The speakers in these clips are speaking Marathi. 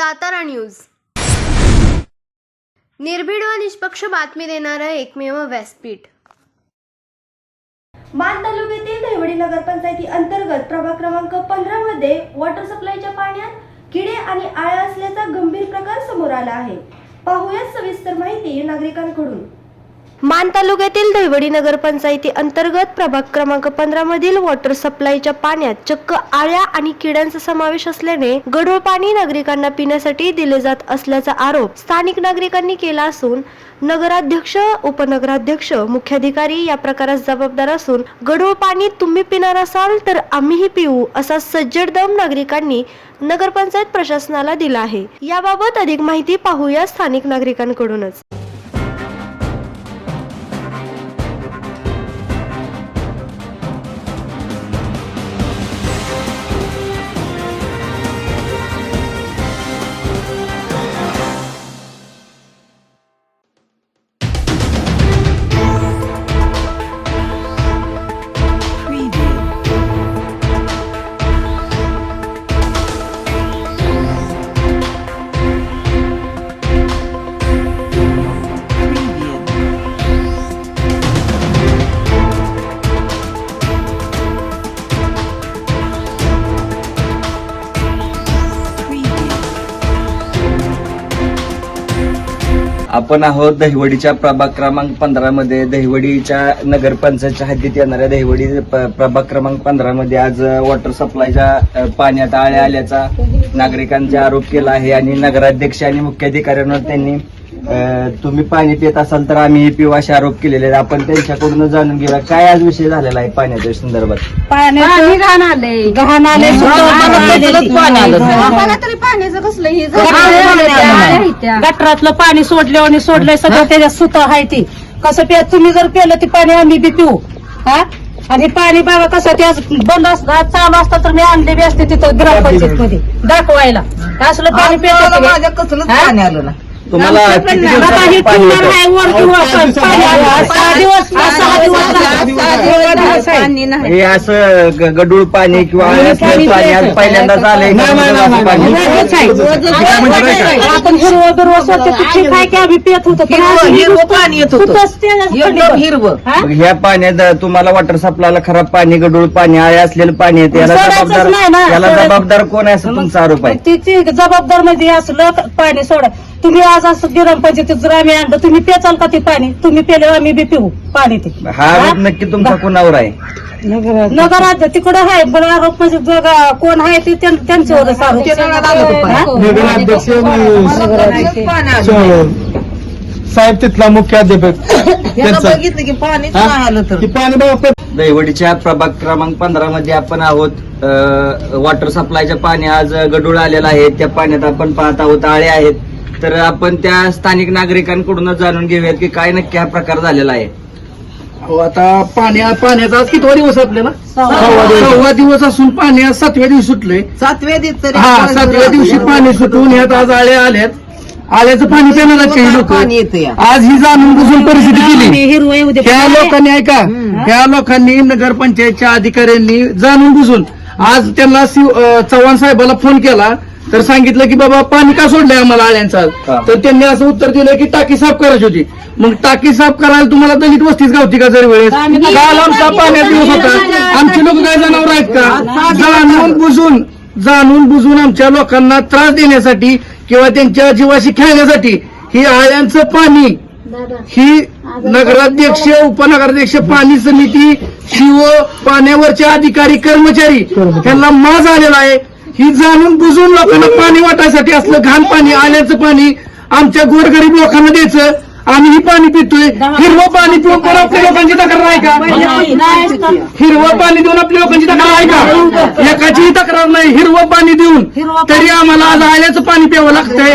सातारा न्यूज. निर्भीड व निष्पक्ष बातमी देणारं एकमेव व्यासपीठ. मान तालुक्यातील देवडी नगरपंचायती अंतर्गत प्रभाग क्रमांक पंधरा मध्ये वॉटर सप्लायच्या पाण्यात किडे आणि आळ्या असल्याचा गंभीर प्रकार समोर आला आहे. पाहूयात सविस्तर माहिती नागरिकांकडून. मान तालुक्यातील दैवडी नगरपंचायती अंतर्गत प्रभाग क्रमांक पंधरा मधील वॉटर सप्लायच्या पाण्यात चक्क आळ्या आणि किड्यांचा समावेश असल्याने गढूळ पाणी नागरिकांना पिण्यासाठी दिले जात असल्याचा आरोप स्थानिक नागरिकांनी केला असून नगराध्यक्ष उपनगराध्यक्ष मुख्याधिकारी या प्रकारास जबाबदार असून गढूळ पाणी तुम्ही पिणार असाल तर आम्हीही पिऊ असा सज्जड दम नागरिकांनी नगरपंचायत प्रशासनाला दिला आहे. याबाबत अधिक माहिती पाहूया स्थानिक नागरिकांकडूनच. आपण आहोत दहिवडीच्या प्रभाग क्रमांक पंधरा मध्ये. दहिवडीच्या नगरपंचायतच्या हद्दीत येणाऱ्या दहिवडी प्रभाग क्रमांक पंधरा मध्ये आज वॉटर सप्लायच्या पाण्यात आळ्या आल्याचा नागरिकांचे आरोप केला आहे आणि नगराध्यक्ष आणि मुख्याधिकाऱ्यांवर त्यांनी तुम्ही पाणी पित असाल तर आम्ही पिऊ असे आरोप केलेले आहेत. आपण त्यांच्याकडून जाणून घेऊया काय आज विषय झालेला आहे पाण्याच्या संदर्भात. पाणी घाण आले घाण आले आम्हाला तरी पाण्याचं कसलं हे गटरातलं पाणी सोडलं आणि सोडलंय सगळं त्याच्यात सुत आहे ती. कसं प्या तुम्ही जर पेलं ते पाणी आम्ही बी पिऊ. हा? आणि पाणी बाबा कसं ते आज बंद असतं चालू असतं तर मी आणले बी असते तिथं ग्रामपंचायत मध्ये दाखवायला. असलं पाणी पितं माझ्या कसलंच पाणी आलं ना तुम्हाला किती दिवसात पाणी येतं? आलं. हे असं ग- पाणी किंवा असलं पाणी आज पहिल्यांदाच आलंय का? असं पाणी रोजच आहे. आपण हिरवं बिरवं स्वच्छ ठीक आहे की आम्ही पित होतो? पण हिरवं- आज हिरवं पाणी येत होतं. सुतच त्याच्यात एकदम पडलं. हिरवं. हा? मग ह्या पाण्यात तुम्हाला वॉटर सप्लायला खराब पाणी गडूळ पाणी आळे असलेलं पाणी येते. याला सोडायचंच जबाबदार नाही ना, याला सोडायचं. जबाबदार कोण आहे असं तुमचा आरोप आहे? तिची जबाबदारमध्ये असलं पाणी सोडा तुम्ही आज असं ग्रामपंचायतीत जर आम्ही आणलं तुम्ही पेचाल का ते पाणी? तुम्ही पेले आम्ही बी पिऊ पाणी ते. हा आरोप नक्की तुमचा कोणावर आहे. नगरात तिकडे आहे पण आरोप म्हणजे बघा कोण आहे ते त्यां- त्यांच्यावरच आरोप ते. हा? नगराध्यक्ष. साहेब तिथला मुख्याध्यापक यानं त्यांचा बघितलं की पाणीच हा? नाही आलं तर. की पाणी बाबा दैवडीच्या प्रभाग क्रमांक पंधरा मध्ये आपण आहोत. वॉटर सप्लायचं पाणी आज गडूळ आलेलं आहे. त्या पाण्यात आपण पाहत आहोत आळे आहेत. तर आपण त्या स्थानिक नागरिकांकडूनच जाणून घेऊयात की काय नक्की हा प्रकार झालेला आहे. अहो, आता पाण्या पाण्याचा आज कितवा दिवस आपल्याला? सव्वा दिवस. असून पाणी आज सातव्या दिवशी सुटले सातव्या दिवस तरी हा सातव्या दिवशी पाणी सुटून ह्यात आज आळे आल्यात. आल्याचं पाणी पिणार काही लोक. पाणी येतं या. आज ही जाणून बुजून परिस्थिती केली. ह्या लोकांनी ऐका ह्या लोकांनी नगरपंचायतच्या अधिकाऱ्यांनी जाणून बुजून आज त्यांना शिव- अं, चव्हाण साहेबाला फोन केला. तर सांगितलं की बाबा पाणी का सोडलंय आम्हाला आळ्यांचं. तर त्यांनी असं उत्तर दिलं की टाकी साफ करायची होती. मग टाकी साफ करायला तुम्हाला दलित वस्तीच गावती का जर वेळेस? काल आमचा पाण्यात दिवस होता. आमची लोक काय जनावर आहेत का? जाणून बुजून जाणून बुजून आमच्या लोकांना त्रास देण्यासाठी किंवा त्यांच्या जीवाशी खेळण्यासाठी ही आळ्यांचं पाणी ही नगराध्यक्ष उपनगराध्यक्ष पाणी समिती शिव पाण्यावरचे अधिकारी कर्मचारी. यांना माज आलेला आहे. ही जाणून बुजून लोकांना पाणी वाटायसाठी असलं घाण पाणी आल्याचं पाणी आमच्या गोरगरीब लोकांना द्यायचं. आम्ही ही पाणी पितोय. हिरवं पाणी पिऊन पण आपल्या लोकांची तक्रार आहे का? हिरवं पाणी देऊन आपल्या लोकांची तक्रार आहे का? एकाचीही तक्रार नाही. हिरवं पाणी देऊन तरी आम्हाला आज आल्याचं पाणी प्यावं लागतंय.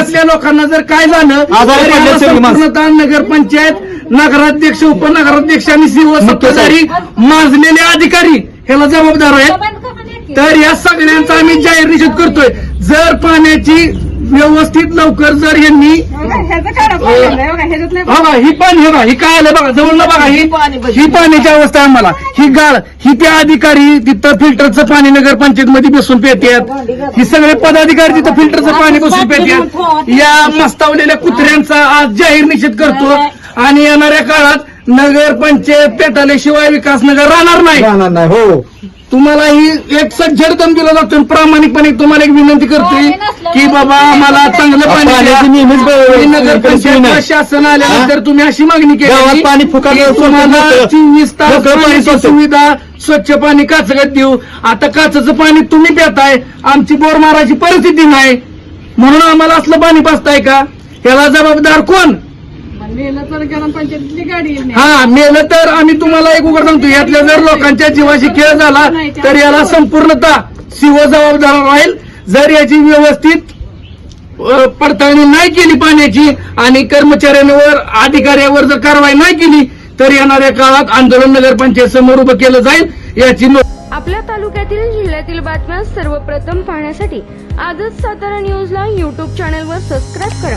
आपल्या लोकांना जर काय झालं संपूर्णतः नगरपंचायत नगराध्यक्ष उपनगराध्यक्ष आणि सीओ सत्ताधारी माजलेले अधिकारी ह्याला जबाबदार आहेत. तर या सगळ्यांचा आम्ही जाहीर निषेध करतोय. जर पाण्याची व्यवस्थित लवकर जर यांनी बघा ही पाणी हे बघा ही काय आलं बघा जवळ बघा ही ही पाण्याची अवस्था आहे मला ही गाळ ही त्या अधिकारी तिथं फिल्टरचं पाणी नगरपंचायत बसून पितात ही सगळे पदाधिकारी तिथं फिल्टरचं पाणी बसून पितात या मस्तावलेल्या कुत्र्यांचा आज जाहीर निषेध करतो आणि येणाऱ्या काळात नगरपंचायत पेटाल्याशिवाय विकास नगर राहणार नाही राहणार नाही हो तुम्हाला ही एक सज्जड दम दिला जातो आणि प्रामाणिकपणे तुम्हाला एक विनंती करतोय की बाबा आम्हाला चांगलं पाणी द्या. पाण्याची नेहमीच ब- आणि नगरपंचायत नाही. शासन आल्यानंतर तुम्ही अशी मागणी गावात केली पाणी फुकट की सोडतं तुम्हाला नव्हतं. चोवीस तास मोकळं पाणी पाण्याची सोडतं. सुविधा स्वच्छ पाणी काचगत देऊ आता काचचं पाणी तुम्ही पिताय आमची बोर मारायची परिस्थिती नाही म्हणून आम्हाला असलं पाणी पाचताय का याला जबाबदार कोण हा मेलं तर आम्ही तुम्हाला एक उघड सांगतो. यातल्या जर लोकांच्या जीवाशी खेळ झाला तर याला संपूर्णतः शिव जबाबदार राहील. जर याची व्यवस्थित पडताळणी नाही केली पाण्याची आणि कर्मचाऱ्यांवर अधिकाऱ्यावर जर कारवाई नाही केली तर येणाऱ्या काळात आंदोलन नगरपंचायत समोर उभं केलं जाईल. याची आपल्या तालुक्यातील जिल्ह्यातील बातम्या सर्वप्रथम पाहण्यासाठी आजच सातारा न्यूजला यूट्यूब चॅनलवर सबस्क्राईब करा.